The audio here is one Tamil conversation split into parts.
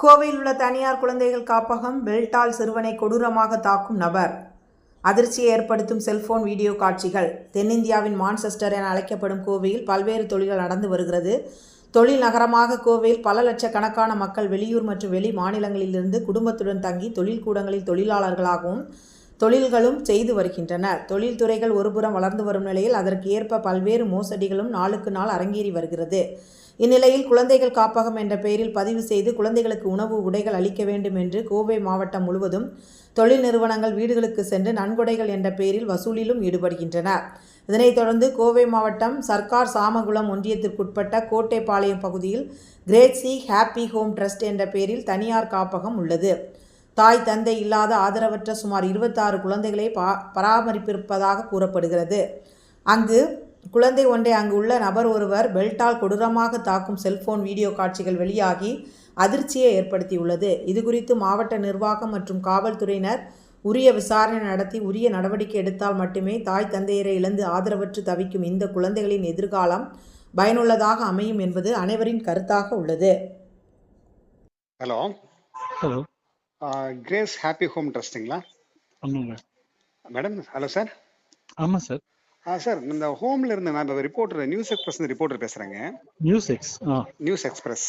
கோவையில் உள்ள தனியார் குழந்தைகள் காப்பகம் பெல்டால் சிறுவனை கொடூரமாக தாக்கும் நபர். அதிர்ச்சியை ஏற்படுத்தும் செல்போன் வீடியோ காட்சிகள். தென்னிந்தியாவின் மான்செஸ்டர் என அழைக்கப்படும் கோவையில் பல்வேறு தொழில்கள் நடந்து வருகிறது. தொழில் நகரமாக கோவையில் பல லட்சக்கணக்கான மக்கள் வெளியூர் மற்றும் வெளி மாநிலங்களிலிருந்து குடும்பத்துடன் தங்கி தொழில் கூடங்களில் தொழிலாளர்களாகவும் தொழில்களும் செய்து வருகின்றனர். தொழில்துறைகள் ஒருபுறம் வளர்ந்து வரும் நிலையில் அதற்கு ஏற்ப பல்வேறு மோசடிகளும் நாளுக்கு நாள் அரங்கேறி வருகிறது. இந்நிலையில் குழந்தைகள் காப்பகம் என்ற பெயரில் பதிவு செய்து குழந்தைகளுக்கு உணவு உடைகள் அளிக்க வேண்டும் என்று கோவை மாவட்டம் முழுவதும் தொழில் நிறுவனங்கள் வீடுகளுக்கு சென்று நன்கொடைகள் என்ற பெயரில் வசூலிலும் ஈடுபடுகின்றன இதனைத் தொடர்ந்து கோவை மாவட்டம் சர்க்கார் சாமகுளம் ஒன்றியத்திற்குட்பட்ட கோட்டைப்பாளையம் பகுதியில் great C happy home trust என்ற பெயரில் தனியார் காப்பகம் உள்ளது. தாய் தந்தை இல்லாத ஆதரவற்ற சுமார் இருபத்தாறு குழந்தைகளை பா பராமரிப்பிருப்பதாக கூறப்படுகிறது. அங்கு குழந்தை ஒன்றை அங்கு உள்ள நபர் ஒருவர் பெல்ட்டால் கொடூரமாக தாக்கும் செல்போன் வீடியோ காட்சிகள் வெளியாகி அதிர்ச்சியை ஏற்படுத்தியுள்ளது. இதுகுறித்து மாவட்ட நிர்வாகம் மற்றும் காவல்துறையினர் உரிய விசாரணை நடத்தி உரிய நடவடிக்கை எடுத்தால் மட்டுமே தாய் தந்தையரை இழந்து ஆதரவற்று தவிக்கும் இந்த குழந்தைகளின் எதிர்காலம் பயனுள்ளதாக அமையும் என்பது அனைவரின் கருத்தாக உள்ளது. Hello hello Grace Happy Home ட்ரஸ்ட்டுங்களா madam hello sir ஆமாம் சார் சார் இந்த ஹோம்ல இருந்து நான் ரிப்போர்ட்டர் நியூஸ் எக்ஸ்பிரஸ் ரிப்போர்ட்டர் பேசுகிறேங்க நியூஸ் எக்ஸ் நியூஸ் எக்ஸ்பிரஸ்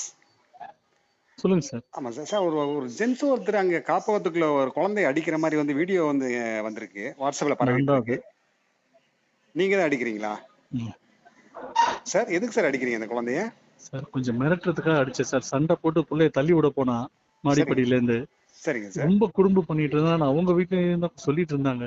சொல்லுங்க சார். ஆமாம் சார். சார் ஒரு ஒரு ஜென்ஸ் ஒருத்தர் அங்கே காப்பகத்துக்குள்ள ஒரு குழந்தைய அடிக்கிற மாதிரி வந்து வீடியோ வந்து வந்திருக்கு. வாட்ஸ்அப்பில் பரவிட்டு நீங்கள் தான் அடிக்கிறீங்களா. சார் எதுக்கு சார் அடிக்கிறீங்க அந்த குழந்தைய? சார் கொஞ்சம் மிரட்டுறதுக்காக அடிச்சேன் சார். சண்டை போட்டு பிள்ளைய தள்ளி விட போனா மாடிப்படியில இருந்து சரிங்க சார். ரொம்ப குறும்பு பண்ணிட்டு இருந்தா அவங்க வீட்டுல தான் சொல்லிட்டு இருந்தாங்க.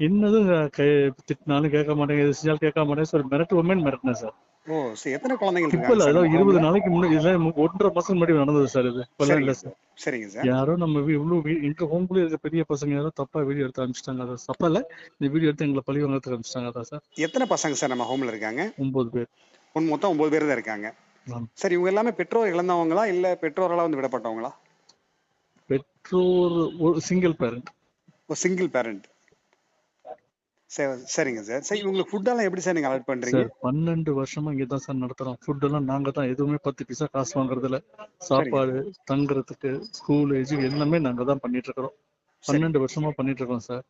என்னதும் கே- திட்டினாலும் கேட்க மாட்டேங்க எது செஞ்சாலும் கேட்க மாட்டேங்க சார் மிரட்டுவோமே மிரட்டினேன் சார். ஓ சரி எத்தனை குழந்தைகள் இப்ப இல்ல அதாவது இருபது நாளைக்கு முன்னாடி இதெல்லாம் மு- ஒன்றரை மாசம் முன்னாடி நடந்தது சார் இது. இப்பெல்லாம் இல்ல சார். சரிங்க சார். யாரோ நம்ம இவ்வளவு எங்க ஹோம்குள்ள இருக்க பெரிய பசங்க யாரோ தப்பா வீடியோ எடுத்து அனுப்பிச்சிட்டாங்க அதான். தப்பா இல்ல இந்த வீடியோ எடுத்து எங்களை பழி வாங்கறதுக்கு அனுப்பிச்சிட்டாங்க அதான் சார். எத்தனை பசங்க சார் நம்ம ஹோம்ல இருக்காங்க? ஒன்பது பேர். ஒன் மொத்தம் ஒன்பது பேர் தான் இருக்காங்க. சார் இவங்க எல்லாமே பெற்றோர் இழந்தவங்களா இல்ல பெற்றோரால வந்து விடப்பட்டவங்களா? பெற்றோர் ஒரு சிங்கிள் பேரண்ட் ஒரு சிங்கிள் பேரண்ட் சரிங்க சார். சரி இவங்களுக்கு ஃபுட்டெல்லாம் எப்படி சார் நீங்க அலர்ட் பண்றீங்க? சார் பன்னெண்டு வருஷமா இங்க தான் சார் நடத்துறோம். ஃபுட் எல்லாம் நாங்க தான் எதுவுமே பத்து பைசா காசு வாங்குறது இல்ல சாப்பாடு தங்குறதுக்கு ஸ்கூல் எஜு எல்லாமே நாங்க தான் பண்ணிட்டு இருக்கிறோம். பன்னெண்டு வருஷமா பண்ணிட்டு இருக்கோம் சார்.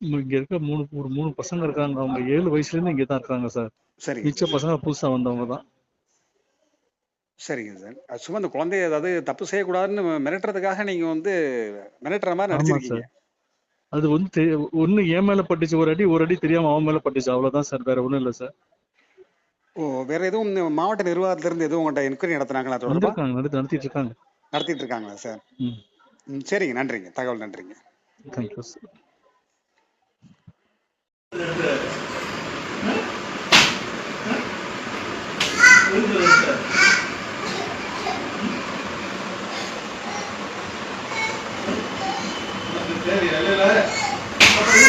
இங்க இருக்க மூணு ஒரு மூணு பசங்க இருக்காங்க. அவங்க ஏழு வயசுல இருந்து இங்க தான் இருக்காங்க சார். சரிங்க மிச்ச பசங்க புதுசா வந்தவங்க தான். சரிங்க சார். சும்மா இந்த குழந்தைய ஏதாவது தப்பு செய்யக்கூடாதுன்னு மிரட்டுறதுக்காக நீங்க வந்து மிரட்டுற மாதிரி நடிச்சிருக்கீங்க. அது வந்து ஒண்ணு என் மேல பட்டுச்சு ஒரு அடி ஒரு அடி தெரியாம அவன் மேல பட்டுச்சு. அவ்வளவுதான் சார். வேற ஒண்ணும் இல்ல சார். ஓ வேற எதுவும் மாவட்ட நிர்வாகத்துல இருந்து எதுவும் உங்கள்கிட்ட என்கொயரி நடத்துனாங்களா தொடர்பா வந்திருக்காங்க நடத்தி நடத்திட்டு இருக்காங்க. நடத்திட்டு இருக்காங்களா சார்? ம், சரிங்க. நன்றிங்க. தகவல் நன்றிங்க. Thank you sir